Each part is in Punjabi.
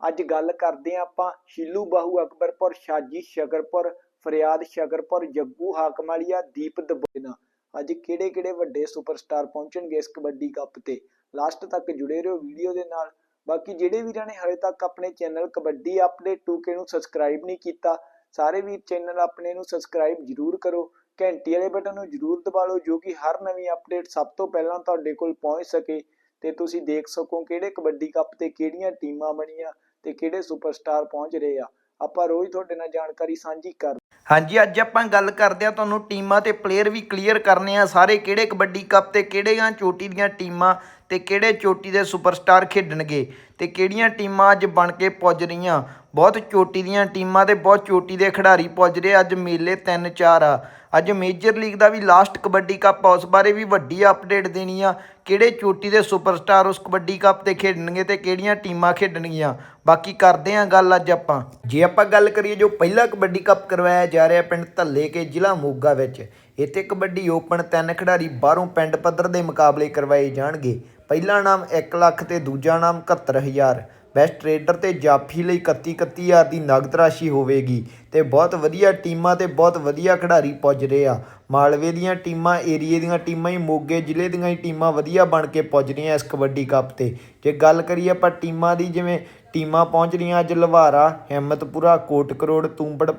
ਅੱਜ ਗੱਲ ਕਰਦੇ ਹਾਂ ਆਪਾਂ ਸ਼ੀਲੂ ਬਾਹੂ ਅਕਬਰਪੁਰ, ਸ਼ਾਜੀ ਸ਼ਕਰਪੁਰ ਫਰਿਆਦ ਸ਼ਕਰਪੁਰ ਜੱਗੂ ਹਾਕਮਾਲੀਆ, ਦੀਪ ਦਬੋਨਾ। ਅੱਜ ਕਿਹੜੇ ਕਿਹੜੇ ਵੱਡੇ ਸੁਪਰਸਟਾਰ ਪਹੁੰਚਣਗੇ ਇਸ ਕਬੱਡੀ ਕੱਪ ਤੇ? ਲਾਸਟ ਤੱਕ ਜੁੜੇ ਰਹੋ ਵੀਡੀਓ ਦੇ ਨਾਲ। ਬਾਕੀ ਜਿਹੜੇ ਵੀਰਾਂ ਨੇ ਹਲੇ ਤੱਕ ਆਪਣੇ ਚੈਨਲ ਕਬੱਡੀ ਅਪਡੇਟ 2K ਨੂੰ ਸਬਸਕ੍ਰਾਈਬ ਨਹੀਂ ਕੀਤਾ, ਸਾਰੇ ਵੀਰ ਚੈਨਲ ਆਪਣੇ ਨੂੰ ਸਬਸਕ੍ਰਾਈਬ ਜਰੂਰ ਕਰੋ। ਘੰਟੀ ਵਾਲੇ ਬਟਨ ਨੂੰ ਜਰੂਰ ਦਬਾ ਲਓ, ਜੋ ਕਿ ਹਰ ਨਵੀਂ ਅਪਡੇਟ ਸਭ ਤੋਂ ਪਹਿਲਾਂ ਤੁਹਾਡੇ ਕੋਲ ਪਹੁੰਚ ਸਕੇ। ਤੇ ਤੁਸੀਂ ਦੇਖ ਸਕੋ ਕਿਹੜੇ ਕਬੱਡੀ ਕੱਪ ਤੇ ਕਿਹੜੀਆਂ ਟੀਮਾਂ ਬਣੀਆਂ ਤੇ ਕਿਹੜੇ ਸੁਪਰਸਟਾਰ ਪਹੁੰਚ ਰਹੇ ਆ। ਆਪਾਂ ਰੋਜ਼ ਤੁਹਾਡੇ ਨਾਲ ਜਾਣਕਾਰੀ ਸਾਂਝੀ ਕਰ ਹਾਂਜੀ, ਅੱਜ ਆਪਾਂ ਗੱਲ ਕਰਦੇ ਆ ਤੁਹਾਨੂੰ ਟੀਮਾਂ ਤੇ ਪਲੇਅਰ ਵੀ ਕਲੀਅਰ ਕਰਨੇ ਆ ਸਾਰੇ ਕਿਹੜੇ ਕਬੱਡੀ ਕੱਪ ਤੇ ਕਿਹੜੀਆਂ ਚੋਟੀ ਦੀਆਂ ਟੀਮਾਂ ਤੇ ਕਿਹੜੇ ਚੋਟੀ ਦੇ ਸੁਪਰਸਟਾਰ ਖੇਡਣਗੇ ਤੇ ਕਿਹੜੀਆਂ ਟੀਮਾਂ ਅੱਜ ਬਣ ਕੇ ਪੁੱਜ ਰਹੀਆਂ। ਬਹੁਤ ਚੋਟੀ ਦੀਆਂ ਟੀਮਾਂ ਤੇ ਬਹੁਤ ਚੋਟੀ ਦੇ ਖਿਡਾਰੀ ਪੁੱਜ ਰਹੇ ਅੱਜ ਮੇਲੇ 3-4 ਆ। ਅੱਜ ਮੇਜਰ ਲੀਗ ਦਾ ਵੀ ਲਾਸਟ ਕਬੱਡੀ ਕੱਪ ਆ, ਉਸ ਬਾਰੇ ਵੀ ਵੱਡੀ ਅਪਡੇਟ ਦੇਣੀ ਆ। ਕਿਹੜੇ ਚੋਟੀ ਦੇ ਸੁਪਰਸਟਾਰ ਉਸ ਕਬੱਡੀ ਕੱਪ ਤੇ ਖੇਡਣਗੇ ਤੇ ਕਿਹੜੀਆਂ ਟੀਮਾਂ ਖੇਡਣਗੀਆਂ? ਬਾਕੀ ਕਰਦੇ ਆ ਗੱਲ ਅੱਜ ਆਪਾਂ। ਜੇ ਆਪਾਂ ਗੱਲ ਕਰੀਏ ਜੋ ਪਹਿਲਾ ਕਬੱਡੀ ਕੱਪ ਕਰਵਾਇਆ ਜਾ ਰਿਹਾ ਪਿੰਡ ਧੱਲੇ ਕੇ ਜ਼ਿਲ੍ਹਾ ਮੋਗਾ ਵਿੱਚ, ਇੱਥੇ ਕਬੱਡੀ ਓਪਨ ਤਿੰਨ ਖਿਡਾਰੀ ਬਾਹਰੋਂ ਪਿੰਡ ਪੱਧਰ ਦੇ ਮੁਕਾਬਲੇ ਕਰਵਾਏ ਜਾਣਗੇ। ਪਹਿਲਾ ਨਾਮ 1 ਲੱਖ ਤੇ ਦੂਜਾ ਨਾਮ 71000 ਬੈਸਟ ਟ੍ਰੇਡਰ ਤੇ ਜਾਫੀ ਲਈ 31 31000 ਦੀ ਨਗਦ ਰਾਸ਼ੀ ਹੋਵੇਗੀ ਤੇ ਬਹੁਤ ਵਧੀਆ ਟੀਮਾਂ ਤੇ ਬਹੁਤ ਵਧੀਆ ਖਿਡਾਰੀ ਪੁੱਜ ਰਹੇ ਆ। ਮਾਲਵੇ ਦੀਆਂ ਟੀਮਾਂ, ਏਰੀਏ ਦੀਆਂ ਟੀਮਾਂ ਹੀ, ਮੋਗੇ ਜ਼ਿਲ੍ਹੇ ਦੀਆਂ ਹੀ ਟੀਮਾਂ ਵਧੀਆ ਬਣ ਕੇ ਪੁੱਜ ਰਹੀਆਂ ਇਸ ਕਬੱਡੀ ਕੱਪ ਤੇ। ਜੇ ਗੱਲ ਕਰੀਏ ਆਪਾਂ ਟੀਮਾਂ ਦੀ, ਜਿਵੇਂ ਟੀਮਾਂ ਪਹੁੰਚ ਰਹੀਆਂ ਅੱਜ ਲਵਾਰਾ ਹਿੰਮਤਪੁਰਾ ਕੋਟ ਕਰੋੜ ਤੂੰਬੜ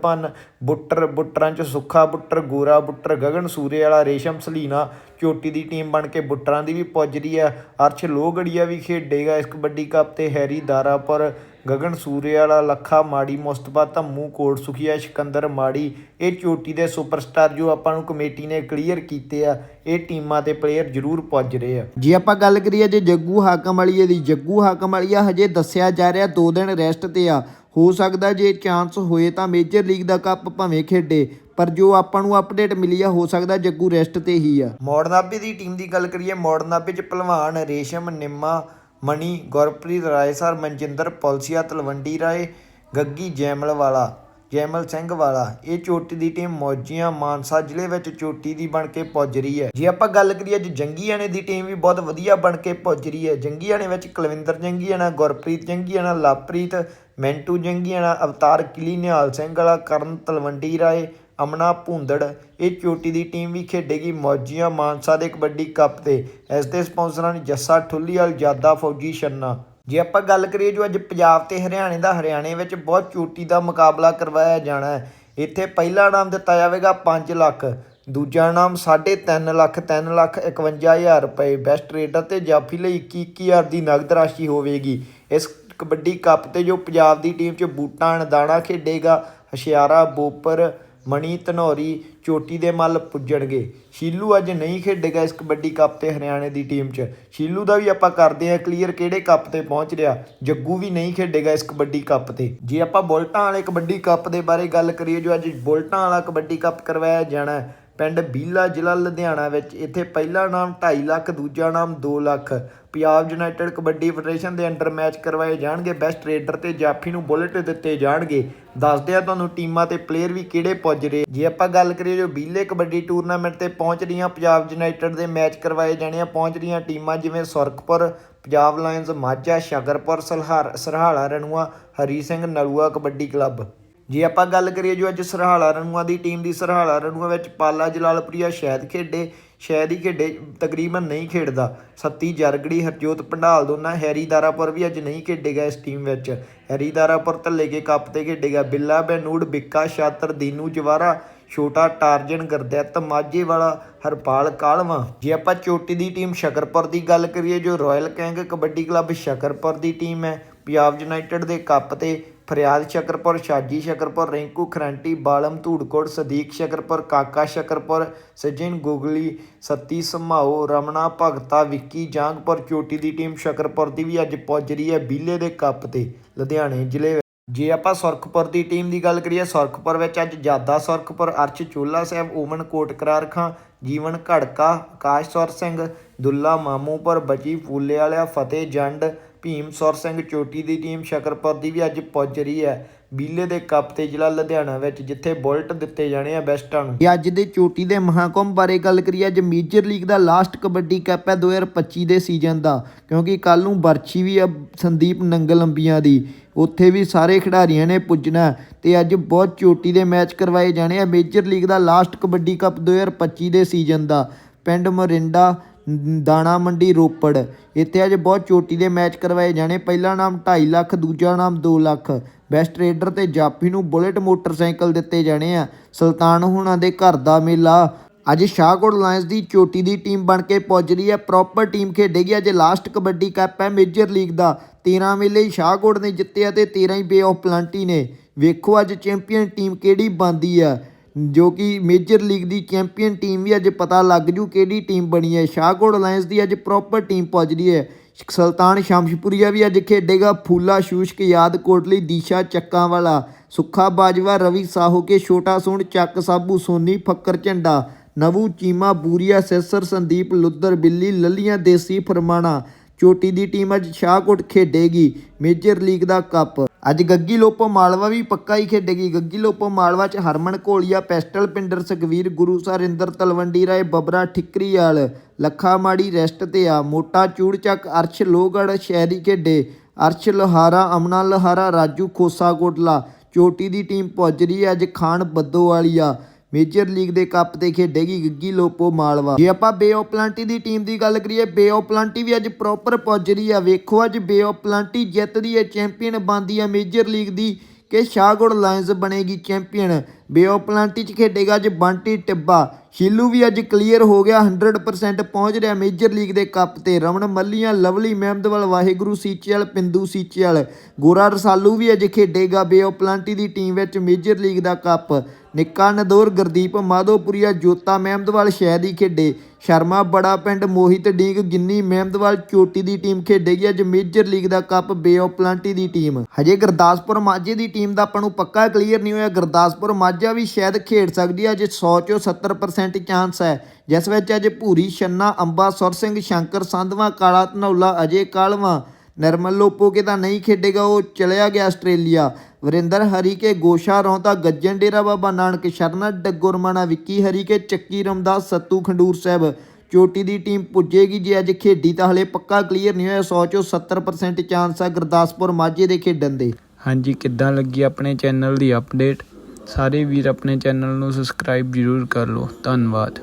ਬੁੱਟਰ, ਬੁੱਟਰਾਂ ਚ ਸੁੱਖਾ ਬੁੱਟਰ, ਗੋਰਾ ਬੁੱਟਰ, ਗਗਨ ਸੂਰੇ ਵਾਲਾ ਰੇਸ਼ਮ ਸਲੀਨਾ, ਚੋਟੀ ਦੀ ਟੀਮ ਬਣ ਕੇ ਬੁੱਟਰਾਂ ਦੀ ਵੀ ਪੁੱਜ ਰਹੀ ਹੈ। ਅਰਸ਼ ਲੋਹਗੜੀਆ ਵੀ ਖੇਡੇਗਾ ਇਸ ਕਬੱਡੀ ਕੱਪ ਤੇ, ਹੈਰੀ ਦਾਰਾਪੁਰ ਗਗਨ ਸੂਰੇ ਵਾਲਾ ਲੱਖਾ ਮਾੜੀ ਮੁਸਤਫਾ ਧੰਮੂ ਕੋਟ ਸੁਖੀਆ ਸਿਕੰਦਰ ਮਾੜੀ। ਇਹ ਚੋਟੀ ਦੇ ਸੁਪਰਸਟਾਰ ਜੋ ਆਪਾਂ ਨੂੰ ਕਮੇਟੀ ਨੇ ਕਲੀਅਰ ਕੀਤੇ ਆ ਇਹ ਟੀਮਾਂ ਤੇ ਪਲੇਅਰ ਜ਼ਰੂਰ ਪੁੱਜ ਰਹੇ ਆ। ਜੇ ਆਪਾਂ ਗੱਲ ਕਰੀਏ ਜੇ ਜੱਗੂ ਹਾਕਮ ਵਾਲੀਏ ਦੀ ਜੱਗੂ ਹਾਕਮ ਵਾਲੀਆ ਹਜੇ ਦੱਸਿਆ ਜਾ ਰਿਹਾ 2 ਦਿਨ ਰੈਸਟ ਤੇ ਆ। ਹੋ ਸਕਦਾ ਜੇ ਚਾਂਸ ਹੋਏ ਤਾਂ ਮੇਜਰ ਲੀਗ ਦਾ ਕੱਪ ਭਾਵੇਂ ਖੇਡੇ ਪਰ ਜੋ ਆਪਾਂ ਨੂੰ ਅਪਡੇਟ ਮਿਲੀ ਆ ਹੋ ਸਕਦਾ ਜੱਗੂ ਰੈਸਟ ਤੇ ਹੀ ਆ। ਮੋੜਨਾਬੇ ਦੀ ਟੀਮ ਦੀ ਗੱਲ ਕਰੀਏ ਮੋੜਨਾਬੇ ਚ ਪਹਿਲਵਾਨ ਰੇਸ਼ਮ ਨਿੰਮਾ ਮਣੀ ਗੁਰਪ੍ਰੀਤ ਰਾਏ, ਸਰ ਮਨਜਿੰਦਰ ਪੁਲਸੀਆ, ਤਲਵੰਡੀ ਰਾਏ, ਗੱਗੀ ਜੈਮਲ ਵਾਲਾ, ਜੈਮਲ ਸਿੰਘ ਵਾਲਾ। ਇਹ ਚੋਟੀ ਦੀ ਟੀਮ ਮੌਜੀਆਂ ਮਾਨਸਾ ਜ਼ਿਲ੍ਹੇ ਵਿੱਚ ਚੋਟੀ ਦੀ ਬਣ ਕੇ ਪੁੱਜ ਰਹੀ ਹੈ। ਜੇ ਆਪਾਂ ਗੱਲ ਕਰੀਏ ਅੱਜ ਜੰਗੀਆਣੇ ਦੀ ਟੀਮ ਵੀ ਬਹੁਤ ਵਧੀਆ ਬਣ ਕੇ ਪੁੱਜ ਰਹੀ ਹੈ। ਜੰਗੀਆਣੇ ਵਿੱਚ ਕੁਲਵਿੰਦਰ ਜੰਗੀਆਣਾ, ਗੁਰਪ੍ਰੀਤ ਜੰਗੀਆਣਾ, ਲਵਪ੍ਰੀਤ ਮੈਂਟੂ ਜੰਗੀਆਣਾ, ਅਵਤਾਰ ਕਿਲੀ ਨਿਹਾਲ ਸਿੰਘ ਵਾਲਾ, ਕਰਨ ਤਲਵੰਡੀ ਰਾਏ ਅਮਨਾ ਭੁੰਦੜ, ਇਹ ਚੋਟੀ ਦੀ ਟੀਮ ਵੀ ਖੇਡੇਗੀ ਮੌਜੀਆਂ ਮਾਨਸਾ ਦੇ ਕਬੱਡੀ ਕੱਪ ਤੇ। ਇਸ ਦੇ ਸਪਾਂਸਰਾਂ ਨੇ ਜੱਸਾ ਠੁੱਲੀਵਾਲ ਜਾਦਾ ਫੌਜੀ ਛੰਨਾ। ਜੇ ਆਪਾਂ ਗੱਲ ਕਰੀਏ ਜੋ ਅੱਜ ਪੰਜਾਬ ਤੇ ਹਰਿਆਣੇ ਦਾ, ਹਰਿਆਣੇ ਵਿੱਚ ਬਹੁਤ ਚੋਟੀ ਦਾ ਮੁਕਾਬਲਾ ਕਰਵਾਇਆ ਜਾਣਾ ਹੈ। ਇੱਥੇ ਪਹਿਲਾ ਨਾਮ ਦਿੱਤਾ ਜਾਵੇਗਾ 5 ਲੱਖ, ਦੂਜਾ ਨਾਮ 3.5 ਲੱਖ 3 ਲੱਖ 51000 ਰੁਪਏ। ਬੈਸਟ ਟ੍ਰੇਡਰ ਤੇ ਜਾਫੀ ਲਈ 21 21000 ਦੀ ਨਗਦ ਰਾਸ਼ੀ ਹੋਵੇਗੀ। ਇਸ ਕਬੱਡੀ ਕੱਪ ਤੇ ਜੋ ਪੰਜਾਬ ਦੀ ਟੀਮ 'ਚ ਬੂਟਾ, ਅਣਦਾਣਾ ਖੇਡੇਗਾ, ਹਸ਼ਿਆਰਾ, ਬੋਪਰ ਮਣੀ ਧਨੌਰੀ ਚੋਟੀ ਦੇ ਮੱਲ ਪੁੱਜਣਗੇ। ਸ਼ੀਲੂ ਅੱਜ ਨਹੀਂ ਖੇਡੇਗਾ ਇਸ ਕਬੱਡੀ ਕੱਪ ਤੇ ਹਰਿਆਣੇ ਦੀ ਟੀਮ 'ਚ। ਸ਼ੀਲੂ ਦਾ ਵੀ ਆਪਾਂ ਕਰਦੇ ਆ ਕਲੀਅਰ ਕਿਹੜੇ ਕੱਪ ਤੇ ਪਹੁੰਚ ਰਿਹਾ। ਜੱਗੂ ਵੀ ਨਹੀਂ ਖੇਡੇਗਾ ਇਸ ਕਬੱਡੀ ਕੱਪ ਤੇ। ਜੇ ਆਪਾਂ ਬੁਲਟਾਂ ਵਾਲੇ ਕਬੱਡੀ ਕੱਪ ਦੇ ਬਾਰੇ ਗੱਲ ਕਰੀਏ ਜੋ ਅੱਜ ਬੁਲਟਾਂ ਵਾਲਾ ਕਬੱਡੀ ਕੱਪ ਕਰਵਾਇਆ ਜਾਣਾ ਹੈ ਪਿੰਡ ਬੀਲਾ ਜ਼ਿਲ੍ਹਾ ਲੁਧਿਆਣਾ ਵਿੱਚ। ਇੱਥੇ ਪਹਿਲਾ ਨਾਮ 2.5 ਲੱਖ, ਦੂਜਾ ਨਾਮ 2 ਲੱਖ। ਪੰਜਾਬ ਯੂਨਾਈਟਿਡ ਕਬੱਡੀ ਫੈਡਰੇਸ਼ਨ ਦੇ ਅੰਡਰ ਮੈਚ ਕਰਵਾਏ ਜਾਣਗੇ। ਬੈਸਟ ਰੇਡਰ ਤੇ ਜਾਫੀ ਨੂੰ ਬੁਲਟ ਦਿੱਤੇ ਜਾਣਗੇ। ਦੱਸਦੇ ਆ ਤੁਹਾਨੂੰ ਟੀਮਾਂ ਤੇ ਪਲੇਅਰ ਵੀ ਕਿਹੜੇ ਪੁੱਜ ਰਹੇ। ਜੇ ਆਪਾਂ ਗੱਲ ਕਰੀਏ ਜੋ ਬੀਲੇ ਕਬੱਡੀ ਟੂਰਨਾਮੈਂਟ ਤੇ ਪਹੁੰਚ ਰਹੀਆਂ ਪੰਜਾਬ ਯੂਨਾਈਟਿਡ ਦੇ ਮੈਚ ਕਰਵਾਏ ਜਾਣੇ ਆ ਪਹੁੰਚ ਰਹੀਆਂ ਟੀਮਾਂ ਜਿਵੇਂ ਸੁਰਖਪੁਰ, ਪੰਜਾਬ ਲਾਇਨਸ ਮਾਝਾ, ਸ਼ਗਰਪੁਰ, ਸਲਹਾਰ, ਸਰਹਾਲਾ, ਰਣੂਆ, ਹਰੀ ਸਿੰਘ, ਨਲੂਆ ਕਬੱਡੀ ਕਲੱਬ। ਜੇ ਆਪਾਂ ਗੱਲ ਕਰੀਏ ਜੋ ਅੱਜ ਸਰਹਾਲਾ ਰਣੂਆ ਦੀ ਟੀਮ ਦੀ, ਸਰਹਾਲਾ ਰਣੂਆ ਵਿੱਚ ਪਾਲਾ, ਜਲਾਲਪੁਰੀਆ ਸ਼ਾਇਦ ਖੇਡੇ, ਸ਼ਾਇਦ ਹੀ ਖੇਡੇ, ਤਕਰੀਬਨ ਨਹੀਂ ਖੇਡਦਾ। ਸੱਤੀ ਜਰਗੜੀ, ਹਰਜੋਤ ਪੰਡਾਲ ਦੋਨਾਂ ਹੈਰੀ ਦਾਰਾਪੁਰ ਵੀ ਅੱਜ ਨਹੀਂ ਖੇਡੇਗਾ ਇਸ ਟੀਮ ਵਿੱਚ। ਹੈਰੀ ਦਾਰਾਪੁਰ ਧੱਲੇ ਕੇ ਕੱਪ ਤੇ ਖੇਡੇਗਾ ਬਿੱਲਾ, ਬੈਨੂੜ, ਬਿੱਕਾ ਸ਼ਾਤਰ ਦੀਨੂ ਜਵਾਰਾ, ਛੋਟਾ ਟਾਰਜਨ ਗਰਦੈਤ ਮਾਝੇ ਵਾਲਾ ਹਰਪਾਲ ਕਾਲਵਾ। ਜੇ ਆਪਾਂ ਚੋਟੀ ਦੀ ਟੀਮ ਸ਼ਕਰਪੁਰ ਦੀ ਗੱਲ ਕਰੀਏ, ਜੋ ਰਾਇਲ ਕੈਂਗ ਕਬੱਡੀ ਕਲੱਬ ਸ਼ਕਰਪੁਰ ਦੀ ਟੀਮ ਹੈ, ਪੰਜਾਬ ਯੂਨਾਈਟਿਡ ਦੇ ਕੱਪ ਤੇ ਫਰਿਆਦ ਸ਼ਕਰਪੁਰ, ਸ਼ਾਜੀ ਸ਼ਕਰਪੁਰ, ਰਿੰਕੂ ਖਰੰਟੀ, ਬਾਲਮ ਧੂੜਕੋਟ, ਸਦੀਕ ਸ਼ਕਰਪੁਰ, ਕਾਕਾ ਸ਼ਕਰਪੁਰ, ਸਜਿਨ ਗੁਗਲੀ, ਸੱਤੀ ਸਮਾਓ ਰਮਣਾ ਭਗਤਾ, ਵਿੱਕੀ ਜਾਂਗਪੁਰ, ਚੋਟੀ ਦੀ ਟੀਮ ਸ਼ਕਰਪੁਰ ਦੀ ਵੀ ਅੱਜ ਪਹੁੰਚ ਰਹੀ ਹੈ ਬੀਲੇ ਦੇ ਕੱਪ ਤੇ, ਲੁਧਿਆਣੇ ਜ਼ਿਲ੍ਹੇ ਜੇ ਆਪਾਂ ਸੁਰਖਪੁਰ ਦੀ ਟੀਮ ਦੀ ਗੱਲ ਕਰੀਏ, ਸੁਰਖਪੁਰ ਵਿੱਚ ਅੱਜ ਜਾਦਾ ਸੁਰਖਪੁਰ, ਅਰਸ਼ ਚੋਲਾ ਸਾਹਿਬ, ਓਮਨ ਕੋਟਕਰਾਰ ਖਾਂ, ਜੀਵਨ ਘੜਕਾ, ਆਕਾਸ਼ ਸੌਰ ਸਿੰਘ, ਦੁੱਲਾ ਮਾਮੂਪੁਰ, ਬਚੀ ਫੂਲੇ ਵਾਲਿਆ, ਫਤਿਹ ਜੰਡ ਭੀਮਸੌਰ ਸਿੰਘ ਚੋਟੀ ਦੀ ਟੀਮ ਸ਼ਕਰਪੁਰ ਦੀ ਵੀ ਅੱਜ ਪੁੱਜ ਰਹੀ ਹੈ। ਬੀਲੇ ਦੇ ਕੱਪ ਤੇ ਜ਼ਿਲ੍ਹਾ ਲੁਧਿਆਣਾ ਵਿੱਚ, ਜਿੱਥੇ ਬੁਲਟ ਦਿੱਤੇ ਜਾਣੇ ਆ ਬੈਸਟਾਂ ਨੂੰ। ਇਹ ਅੱਜ ਦੇ ਚੋਟੀ ਦੇ ਮਹਾਕੁੰਭ ਬਾਰੇ ਗੱਲ ਕਰੀਏ, ਅੱਜ ਮੇਜਰ ਲੀਗ ਦਾ ਲਾਸਟ ਕਬੱਡੀ ਕੱਪ ਹੈ 2025 ਦੇ ਸੀਜ਼ਨ ਦਾ। ਕਿਉਂਕਿ ਕੱਲ ਨੂੰ ਬਰਛੀ ਵੀ ਆ ਸੰਦੀਪ ਨੰਗਲ ਅੰਬੀਆਂ ਦੀ। ਉੱਥੇ ਵੀ ਸਾਰੇ ਖਿਡਾਰੀਆਂ ਨੇ ਪੁੱਜਣਾ ਹੈ ਤੇ ਅੱਜ ਬਹੁਤ ਚੋਟੀ ਦੇ ਮੈਚ ਕਰਵਾਏ ਜਾਣੇ ਆ। ਮੇਜਰ ਲੀਗ ਦਾ ਲਾਸਟ ਕਬੱਡੀ ਕੱਪ 2025 ਦੇ ਸੀਜ਼ਨ ਦਾ। ਪਿੰਡ ਮੋਰਿੰਡਾ ਦਾਣਾ ਮੰਡੀ ਰੋਪੜ। ਇੱਥੇ ਅੱਜ ਬਹੁਤ ਚੋਟੀ ਦੇ ਮੈਚ ਕਰਵਾਏ ਜਾਣੇ। ਪਹਿਲਾ ਨਾਮ 2.5 ਲੱਖ, ਦੂਜਾ ਨਾਮ 2 ਲੱਖ। ਬੈਸਟ ਰੇਡਰ ਤੇ ਜਾਫੀ ਨੂੰ ਬੁਲੇਟ ਮੋਟਰਸਾਈਕਲ ਦਿੱਤੇ ਜਾਣੇ ਆ। ਸੁਲਤਾਨ ਹੁਣਾਂ ਦੇ ਘਰ ਦਾ ਮੇਲਾ। ਅੱਜ ਸ਼ਾਹਕੋਟ ਲਾਇਨਸ ਦੀ ਚੋਟੀ ਦੀ ਟੀਮ ਬਣ ਕੇ ਪਹੁੰਚ ਰਹੀ ਹੈ। ਪ੍ਰੋਪਰ ਟੀਮ ਖੇਡੇਗੀ। ਅੱਜ ਲਾਸਟ ਕਬੱਡੀ ਕੱਪ ਹੈ ਮੇਜਰ ਲੀਗ ਦਾ। 13 ਵੇਲੇ ਸ਼ਾਹਕੋਟ ਨੇ ਜਿੱਤੇ ਅਤੇ 13 ਹੀ ਬੇ ਆਫ ਪਲੰਟੀ ਨੇ। ਵੇਖੋ ਅੱਜ ਚੈਂਪੀਅਨ ਟੀਮ ਕਿਹੜੀ ਬਣਦੀ ਆ। ਜੋ ਕਿ ਮੇਜਰ ਲੀਗ ਦੀ ਚੈਂਪੀਅਨ ਟੀਮ ਵੀ ਅੱਜ ਪਤਾ ਲੱਗ ਜੂ ਕਿਹੜੀ ਟੀਮ ਬਣੀ ਹੈ। ਸ਼ਾਹਕੋਟ ਅਲਾਈਅੰਸ ਦੀ ਅੱਜ ਪ੍ਰੋਪਰ ਟੀਮ ਪਹੁੰਚਦੀ ਹੈ। ਸੁਲਤਾਨ ਸ਼ਮਸ਼ਪੁਰੀਆ ਵੀ ਅੱਜ ਖੇਡੇਗਾ। ਫੂਲਾ ਸ਼ੂਸ਼ਕ ਯਾਦ ਕੋਟਲੀ ਦੀਸ਼ਾ ਚੱਕਾਂ ਵਾਲਾ ਸੁੱਖਾ ਬਾਜਵਾ, ਰਵੀ ਸਾਹੂ ਕੇ ਛੋਟਾ ਸੋਹਣ, ਚੱਕ ਸਾਬੂ, ਸੋਨੀ ਫੱਕਰ ਝੰਡਾ, ਨਵੂ ਚੀਮਾ, ਬੂਰੀਆ, ਸੈਸਰ, ਸੰਦੀਪ, ਲੁੱਦਰ, ਬਿੱਲੀ, ਲੱਲੀਆਂ, ਦੇਸੀ ਫਰਮਾਣਾ। ਚੋਟੀ ਦੀ ਟੀਮ ਅੱਜ ਸ਼ਾਹਕੋਟ ਖੇਡੇਗੀ। ਮੇਜਰ ਲੀਗ ਦਾ ਕੱਪ ਅੱਜ ਗੱਗੀ ਲੋਪੋ ਮਾਲਵਾ ਵੀ ਪੱਕਾ ਹੀ ਖੇਡੇਗੀ। ਗੱਗੀ ਲੋਪੋ ਮਾਲਵਾ ਚ ਹਰਮਨ ਕੋਲੀਆ ਪੈਸਟਲ ਪਿੰਡਰ ਸੁਖਵੀਰ, ਗੁਰੂ ਸਰਿੰਦਰ, ਤਲਵੰਡੀ ਰਾਏ, ਬਬਰਾ ਠਿਕਰੀਵਾਲ ਲੱਖਾ ਮਾੜੀ ਰੈਸਟ ਤੇ ਆ। ਮੋਟਾ ਚੂੜ ਚੱਕ ਅਰਸ਼ ਲੋਹਗੜ ਸ਼ਹਿਰੀ ਖੇਡੇ। ਅਰਸ਼ ਲੋਹਾਰਾ, ਅਮਨਾ ਲੋਹਾਰਾ, ਰਾਜੂ ਖੋਸਾ ਕੋਟਲਾ ਚੋਟੀ ਦੀ ਟੀਮ ਪੁੱਜ ਰਹੀ ਹੈ ਅੱਜ ਖਾਨ ਬੱਦੋ ਵਾਲੀਆ ਮੇਜਰ ਲੀਗ ਦੇ ਕੱਪ ਤੇ ਖੇਡੇਗੀ ਗੱਗੀ ਲੋਪੋ ਮਾਲਵਾ। ਜੇ ਆਪਾਂ ਬੇ ਆਫ ਪਲਾਂਟੀ ਦੀ ਟੀਮ ਦੀ ਗੱਲ ਕਰੀਏ ਬੇ ਆਫ ਪਲਾਂਟੀ ਵੀ ਅੱਜ ਪ੍ਰੋਪਰ ਪੁੱਜ ਰਹੀ ਆ। ਵੇਖੋ ਅੱਜ ਬੇ ਆਫ ਪਲਾਂਟੀ ਜਿੱਤਦੀ ਹੈ ਚੈਂਪੀਅਨ ਬਣਦੀ ਆ ਮੇਜਰ ਲੀਗ ਦੀ ਕਿ ਸ਼ਾਹਗੁੜ ਲਾਇਨਸ ਬਣੇਗੀ ਚੈਂਪੀਅਨ ਬੇ ਆਫ ਪਲਾਂਟੀ ਚ ਖੇਡੇਗਾ ਅੱਜ ਬੰਟੀ ਟਿੱਬਾ। ਸ਼ੀਲੂ ਵੀ ਅੱਜ ਕਲੀਅਰ ਹੋ ਗਿਆ 100% ਪਹੁੰਚ ਰਿਹਾ ਮੇਜਰ ਲੀਗ ਦੇ ਕੱਪ ਤੇ। ਰਮਨ ਮੱਲੀਆਂ, ਲਵਲੀ ਮਹਿਮਦਵਾਲ, ਵਾਹਿਗੁਰੂ ਸੀਚੇਵਾਲ, ਪਿੰਦੂ ਸੀਚੇਵਾਲ। ਗੋਰਾ ਰਸਾਲੂ ਵੀ ਅੱਜ ਖੇਡੇਗਾ ਬੇ ਆਫ ਪਲਾਂਟੀ ਦੀ ਟੀਮ ਵਿੱਚ ਮੇਜਰ ਲੀਗ ਦਾ ਕੱਪ। ਨਿੱਕਾ ਨਦੌਰ, ਗੁਰਦੀਪ ਮਾਧੋਪੁਰੀਆ, ਜੋਤਾ ਮਹਿਮਦਵਾਲ ਸ਼ਹਿਦੀ ਖੇਡੇ। ਸ਼ਰਮਾ ਬੜਾ ਪਿੰਡ, ਮੋਹਿਤ ਡੀਗ, ਗਿੰਨੀ ਮਹਿਮਦਵਾਲ ਚੋਟੀ ਦੀ ਟੀਮ ਖੇਡੇਗੀ ਅੱਜ ਮੇਜਰ ਲੀਗ ਦਾ ਕੱਪ ਬੇ ਆਫ ਪਲਾਂਟੀ ਦੀ ਟੀਮ। ਹਜੇ ਗੁਰਦਾਸਪੁਰ ਮਾਝੇ ਦੀ ਟੀਮ ਦਾ ਆਪਾਂ ਨੂੰ ਪੱਕਾ ਕਲੀਅਰ ਨਹੀਂ ਹੋਇਆ। ਗੁਰਦਾਸਪੁਰ ਮਾਝਾ ਵੀ ਸ਼ਾਇਦ ਖੇਡ ਸਕਦੀ ਹੈ ਅੱਜ 100 ਚੋਂ 70% ਚਾਂਸ ਹੈ। ਜਿਸ ਵਿੱਚ ਅੱਜ ਭੂਰੀ, ਛੰਨਾ ਅੰਬਾ ਸੁਰ ਸਿੰਘ, ਸ਼ੰਕਰ, ਸੰਧਵਾ, ਕਾਲਾ ਧਨੌਲਾ, ਅਜੇ ਕਾਲਵਾ ਨਰਮਲ ਲੋਪੋਕੇ ਤਾਂ ਨਹੀਂ ਖੇਡੇਗਾ, ਉਹ ਚਲਿਆ ਗਿਆ ਆਸਟ੍ਰੇਲੀਆ। ਵਰਿੰਦਰ ਹਰੀ ਕੇ ਗੋਸ਼ਾ ਰੌਂਤਾ ਗੱਜਣ ਡੇਰਾ ਬਾਬਾ ਨਾਨਕ ਸ਼ਰਨਾ ਡੱਗੁਰਮਾਣਾ ਵਿੱਕੀ ਹਰੀ ਕੇ ਚੱਕੀ ਰਮਦਾਸ, ਸੱਤੂ ਖੰਡੂਰ ਸਾਹਿਬ। ਚੋਟੀ ਦੀ ਟੀਮ ਪੁੱਜੇਗੀ ਜੇ ਅੱਜ ਖੇਡੀ ਤਾਂ ਹਲੇ ਪੱਕਾ ਕਲੀਅਰ ਨਹੀਂ ਹੋਇਆ 100 ਚੋਂ 70% ਚਾਂਸ ਆ ਗੁਰਦਾਸਪੁਰ ਮਾਝੇ ਦੇ ਖੇਡਣ ਦੇ। ਹਾਂਜੀ, ਕਿੱਦਾਂ ਲੱਗੀ ਆਪਣੇ ਚੈਨਲ ਦੀ ਅਪਡੇਟ ਸਾਰੇ ਵੀਰ ਆਪਣੇ ਚੈਨਲ ਨੂੰ ਸਬਸਕ੍ਰਾਈਬ ਜ਼ਰੂਰ ਕਰ ਲਓ। ਧੰਨਵਾਦ।